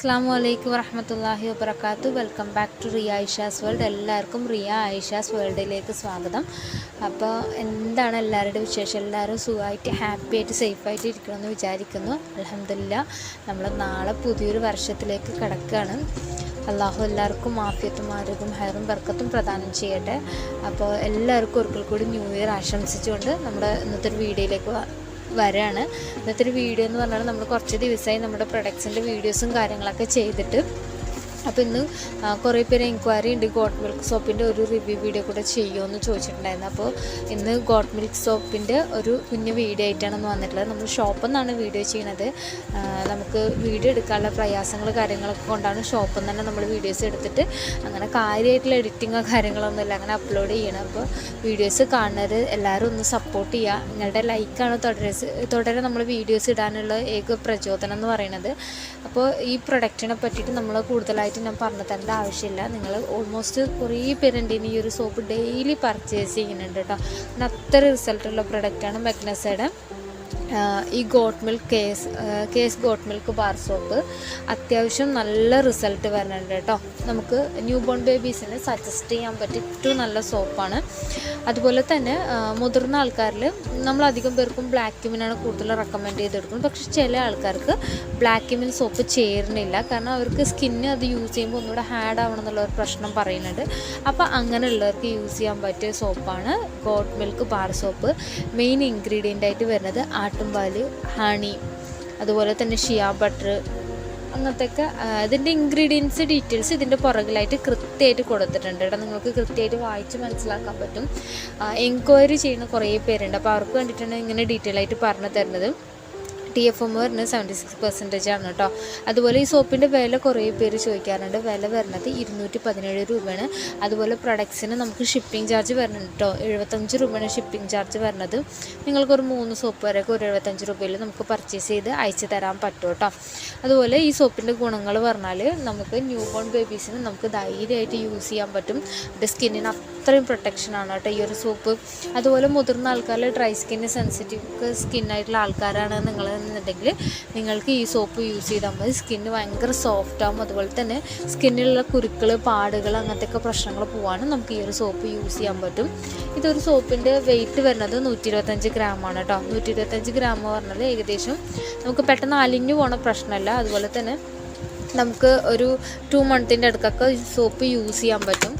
അസ്സാം വലൈക്കും വറഹമത്തല്ലാഹി വബർക്കാത്തു welcome back to Riya Aisha's world എല്ലാവർക്കും റിയ ഐഷാസ് വേൾഡിലേക്ക് സ്വാഗതം. അപ്പോൾ എന്താണ് എല്ലാവരുടെ വിശേഷം? എല്ലാവരും സുഖമായിട്ട് ഹാപ്പി ആയിട്ട് സേഫായിട്ട് ഇരിക്കണമെന്ന് വിചാരിക്കുന്നു. അലഹമില്ല നമ്മൾ നാളെ പുതിയൊരു വർഷത്തിലേക്ക് കിടക്കുകയാണ് അള്ളാഹു എല്ലാവർക്കും മാഫിയത്തും ആരോഗ്യം ഹയറും ബർക്കത്തും പ്രദാനം ചെയ്യട്ടെ. അപ്പോൾ എല്ലാവർക്കും ഒരിക്കൽ കൂടി ന്യൂ ഇയർ ആശംസിച്ചുകൊണ്ട് നമ്മുടെ ഇന്നത്തെ വീഡിയോയിലേക്ക് വരാണ്. ഇന്നത്തെ ഒരു വീഡിയോ എന്ന് പറഞ്ഞാൽ നമ്മൾ കുറച്ച് ദിവസമായി നമ്മുടെ പ്രൊഡക്ട്സിന്റെ വീഡിയോസും കാര്യങ്ങളൊക്കെ ചെയ്തിട്ട് അപ്പോൾ ഇന്ന് കുറേ പേര് എൻക്വയറി ഉണ്ട് ഗോട്ട് മിൽക്ക് സോപ്പിന്റെ ഒരു റിവ്യൂ വീഡിയോ കൂടെ ചെയ്യുമെന്ന് ചോദിച്ചിട്ടുണ്ടായിരുന്നു. അപ്പോൾ ഇന്ന് ഗോട്ട് മിൽക്ക് സോപ്പിന്റെ ഒരു കുഞ്ഞു വീഡിയോ ആയിട്ടാണ് വന്നിട്ടുള്ളത്. നമ്മൾ ഷോപ്പിൽ നിന്നാണ് വീഡിയോ ചെയ്യുന്നത് നമുക്ക് വീഡിയോ എടുക്കാനുള്ള പ്രയാസങ്ങൾ കാര്യങ്ങളൊക്കെ കൊണ്ടാണ് ഷോപ്പിൽ തന്നെ നമ്മൾ വീഡിയോസ് എടുത്തിട്ട് അങ്ങനെ കാര്യമായിട്ടുള്ള എഡിറ്റിങ്ങോ കാര്യങ്ങളൊന്നുമില്ല അങ്ങനെ അപ്ലോഡ് ചെയ്യണം അപ്പോൾ വീഡിയോസ് കാണുന്നത് എല്ലാവരും ഒന്ന് സപ്പോർട്ട് ചെയ്യുക നിങ്ങളുടെ ലൈക്കാണ് തുടരെ തുടരെ നമ്മൾ വീഡിയോസ് ഇടാനുള്ള ഏക പ്രചോദനം എന്ന് പറയുന്നത്. അപ്പോൾ ഈ പ്രൊഡക്റ്റിനെ പറ്റിയിട്ട് നമ്മൾ കൂടുതലായിട്ട് ഞാൻ പറഞ്ഞു തരേണ്ട ആവശ്യമില്ല. നിങ്ങൾ ഓൾമോസ്റ്റ് കുറേ പേരുണ്ട് ഇനി ഈ ഒരു സോപ്പ് ഡെയിലി പർച്ചേസ് ചെയ്യുന്നുണ്ട് കേട്ടോ അത്ര റിസൾട്ടുള്ള പ്രൊഡക്റ്റാണ് മെഗ്നസയുടെ ഈ goat milk case case goat milk bar soap അത്യാവശ്യം നല്ല റിസൾട്ട് വരുന്നുണ്ട് കേട്ടോ. നമുക്ക് ന്യൂ ബോൺ ബേബീസിന് സജസ്റ്റ് ചെയ്യാൻ പറ്റിയ ഏറ്റവും നല്ല സോപ്പാണ് അതുപോലെ തന്നെ മുതിർന്ന ആൾക്കാരിൽ നമ്മൾ അധികം പേർക്കും ബ്ലാക്ക് ക്യൂമിനാണ് കൂടുതൽ റെക്കമെൻഡ് ചെയ്ത് കൊടുക്കുന്നത് പക്ഷെ ചില ആൾക്കാർക്ക് ബ്ലാക്ക് ക്യൂമിൻ സോപ്പ് ചേരുന്നില്ല. കാരണം അവർക്ക് സ്കിന്ന് അത് യൂസ് ചെയ്യുമ്പോൾ ഒന്നുകൂടെ ഹാഡ് ആവണം എന്നുള്ള ഒരു പ്രശ്നം പറയുന്നുണ്ട്. അപ്പോൾ അങ്ങനെയുള്ളവർക്ക് യൂസ് ചെയ്യാൻ പറ്റിയ സോപ്പാണ് goat milk bar soap main ingredient ആയിട്ട് വരുന്നത് ആട്ടുംപാൽ ഹണി അതുപോലെ തന്നെ ഷിയാ ബട്ടർ അങ്ങനത്തെ ഒക്കെ ഇതിന്റെ ഇൻഗ്രീഡിയൻസ് ഡീറ്റെയിൽസ് ഇതിന്റെ പുറകിലായിട്ട് കൃത്യമായിട്ട് കൊടുത്തിട്ടുണ്ട് കേട്ടോ. നിങ്ങൾക്ക് കൃത്യമായിട്ട് വായിച്ച് മനസ്സിലാക്കാൻ പറ്റും. എൻക്വയറി ചെയ്യുന്ന കുറേ പേരുണ്ട്. അപ്പോൾ അവർക്ക് വേണ്ടിയിട്ടാണ് ഇങ്ങനെ ഡീറ്റെയിൽ ആയിട്ട് പറഞ്ഞു തരുന്നത്. ടി എഫ് എം വരുന്നത് സെവന്റി സിക്സ് പെർസെന്റേജ് ആണ് കേട്ടോ. അതുപോലെ ഈ സോപ്പിന്റെ വില കുറേ പേര് ചോദിക്കാറുണ്ട്. വില വരുന്നത് ഇരുന്നൂറ്റി പതിനേഴ് രൂപയാണ്. അതുപോലെ പ്രൊഡക്ട്സിന് നമുക്ക് ഷിപ്പിംഗ് ചാർജ് വരുന്നുണ്ട് കേട്ടോ. എഴുപത്തഞ്ച് രൂപയാണ് ഷിപ്പിംഗ് ചാർജ് വരുന്നത്. നിങ്ങൾക്കൊരു മൂന്ന് സോപ്പ് വരെയൊക്കെ ഒരു എഴുപത്തഞ്ച് രൂപയിൽ നമുക്ക് പർച്ചേസ് ചെയ്ത് അയച്ചു തരാൻ പറ്റും കേട്ടോ. അതുപോലെ ഈ സോപ്പിന്റെ ഗുണങ്ങൾ പറഞ്ഞാൽ നമുക്ക് ന്യൂ ബോൺ ബേബീസിന് നമുക്ക് ധൈര്യമായിട്ട് യൂസ് ചെയ്യാൻ പറ്റും. അത് സ്കിന്നിന് അത്രയും പ്രൊട്ടക്ഷനാണ് കേട്ടോ ഈ ഒരു സോപ്പ് അതുപോലെ മുതിർന്ന ആൾക്കാരിൽ ഡ്രൈ സ്കിന്ന് സെൻസിറ്റീവ് സ്കിന്നായിട്ടുള്ള ആൾക്കാരാണ് നിങ്ങൾ എന്നുണ്ടെങ്കിൽ നിങ്ങൾക്ക് ഈ സോപ്പ് യൂസ് ചെയ്താൽ മതി. സ്കിന്ന് ഭയങ്കര സോഫ്റ്റ് അതുപോലെ തന്നെ സ്കിന്നിലുള്ള കുരുക്കൾ പാടുകൾ അങ്ങനത്തെയൊക്കെ പ്രശ്നങ്ങൾ പോകാനും നമുക്ക് ഈ ഒരു സോപ്പ് യൂസ് ചെയ്യാൻ പറ്റും. ഇതൊരു സോപ്പിന്റെ വെയിറ്റ് വരുന്നത് നൂറ്റി ഇരുപത്തഞ്ച് ആണ് കേട്ടോ നൂറ്റി ഇരുപത്തഞ്ച് ഗ്രാം പറഞ്ഞാൽ ഏകദേശം നമുക്ക് പെട്ടെന്ന് അലിഞ്ഞു പോണ പ്രശ്നമല്ല. അതുപോലെ തന്നെ നമുക്ക് ഒരു ടു മന്തിന്റെ അടുക്കൊക്കെ സോപ്പ് യൂസ് ചെയ്യാൻ പറ്റും.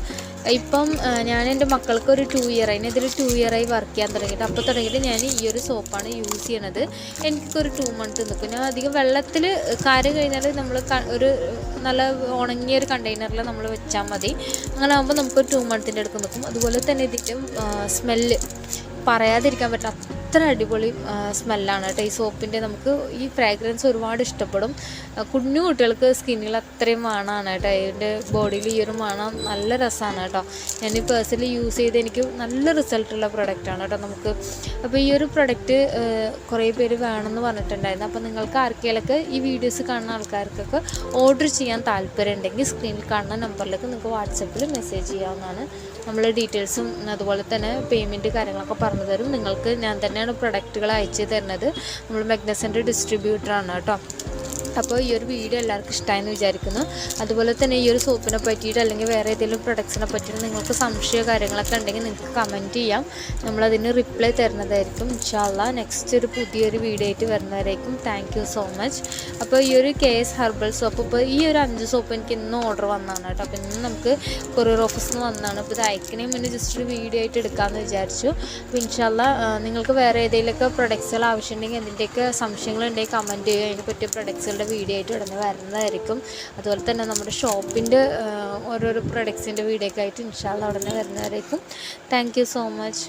ഇപ്പം ഞാൻ എന്റെ മക്കൾക്ക് ഒരു ടു ഇയർ ആയി ഇതിൽ ടു ഇയർ ആയി വർക്ക് ചെയ്യാൻ തുടങ്ങിയിട്ട്. അപ്പോൾ തുടങ്ങിയിട്ട് ഞാൻ ഈ ഒരു സോപ്പാണ് യൂസ് ചെയ്യണത്. എനിക്കൊരു ടു മന്ത് നിൽക്കും ഞാൻ അധികം വെള്ളത്തിൽ കാര്യം കഴിഞ്ഞാൽ നമ്മൾ ഒരു നല്ല ഉണങ്ങിയ ഒരു കണ്ടെയ്നറിൽ നമ്മൾ വെച്ചാൽ മതി. അങ്ങനെ ആകുമ്പോൾ നമുക്ക് ടു മന്തിന്റെ അടുത്ത് നിൽക്കും അതുപോലെ തന്നെ ഇതിന്റെ സ്മെല്ല് പറയാതിരിക്കാൻ പറ്റും അത്ര അടിപൊളി സ്മെല്ലാണ് കേട്ടോ. ഈ സോപ്പിന്റെ നമുക്ക് ഈ ഫ്രാഗ്രൻസ് ഒരുപാട് ഇഷ്ടപ്പെടും. കുഞ്ഞു കുട്ടികൾക്ക് സ്കിന്നിൽ അത്രയും മണമാണ് കേട്ടോ. ഇതിന്റെ ബോഡിയിൽ ഈ ഒരു മണം നല്ല രസമാണ് കേട്ടോ. ഞാൻ ഈ പേഴ്സണലി യൂസ് ചെയ്ത് എനിക്ക് നല്ല റിസൾട്ടുള്ള പ്രൊഡക്റ്റാണ് കേട്ടോ നമുക്ക്. അപ്പോൾ ഈ ഒരു പ്രൊഡക്റ്റ് കുറേ പേര് വേണമെന്ന് പറഞ്ഞിട്ടുണ്ടായിരുന്നു. അപ്പോൾ നിങ്ങൾക്ക് ആർക്കെങ്കിലൊക്കെ ഈ വീഡിയോസ് കാണുന്ന ആൾക്കാർക്കൊക്കെ ഓർഡർ ചെയ്യാൻ താല്പര്യം ഉണ്ടെങ്കിൽ സ്ക്രീനിൽ കാണുന്ന നമ്പറിലേക്ക് നിങ്ങൾക്ക് വാട്സപ്പിൽ മെസ്സേജ് ചെയ്യാവുന്നതാണ്. നമ്മൾ ഡീറ്റെയിൽസും അതുപോലെ തന്നെ പേയ്മെന്റ് കാര്യങ്ങളൊക്കെ പറഞ്ഞു തരും നിങ്ങൾക്ക് ഞാൻ തന്നെയാണ് പ്രൊഡക്റ്റുകൾ അയച്ചു തരുന്നത്. നമ്മൾ മെഗ്നസിന്റെ ഡിസ്ട്രിബ്യൂട്ടറാണ് കേട്ടോ. അപ്പോൾ ഈ ഒരു വീഡിയോ എല്ലാവർക്കും ഇഷ്ടമായെന്ന് വിചാരിക്കുന്നു. അതുപോലെ തന്നെ ഈ ഒരു സോപ്പിനെ പറ്റിയിട്ട് അല്ലെങ്കിൽ വേറെ ഏതെങ്കിലും പ്രൊഡക്ട്സിനെ പറ്റിയിട്ട് നിങ്ങൾക്ക് സംശയമോ കാര്യങ്ങളൊക്കെ ഉണ്ടെങ്കിൽ നിങ്ങൾക്ക് കമന്റ് ചെയ്യാം. നമ്മളതിന് റിപ്ലൈ തരുന്നതായിരിക്കും. ഇൻഷാല്ല നെക്സ്റ്റ് ഒരു പുതിയൊരു വീഡിയോ ആയിട്ട് വരുന്നതായിരിക്കും താങ്ക് യു സോ മച്ച് അപ്പോൾ ഈ ഒരു കെ എസ് ഹെർബൽ സോപ്പ് ഇപ്പോൾ ഈ ഒരു അഞ്ച് സോപ്പ് എനിക്ക് ഇന്ന് ഓർഡർ വന്നതാണ് കേട്ടോ. അപ്പോൾ ഇന്ന് നമുക്ക് കൊറിയർ ഓഫീസിൽ നിന്ന് വന്നതാണ്. അപ്പോൾ ഇത് അയക്കണേ മുന്നേ ജസ്റ്റ് ഒരു വീഡിയോ ആയിട്ട് എടുക്കാമെന്ന് വിചാരിച്ചു. അപ്പോൾ ഇൻഷാല്ല നിങ്ങൾക്ക് വേറെ ഏതെങ്കിലുമൊക്കെ പ്രൊഡക്ട്സുകൾ ആവശ്യമുണ്ടെങ്കിൽ അതിന്റെയൊക്കെ സംശയങ്ങളുണ്ടെങ്കിൽ കമന്റ് ചെയ്യുക. അതിനെ പറ്റിയ നമ്മുടെ വീഡിയോ ആയിട്ട് ഉടനെ വരുന്നതായിരിക്കും. അതുപോലെ തന്നെ നമ്മുടെ ഷോപ്പിന്റെ ഓരോരോ പ്രൊഡക്ട്സിന്റെ വീഡിയോ ഒക്കെ ആയിട്ട് ഇൻഷാള്ള ഉടനെ വരുന്നതായിരിക്കും. Thank so much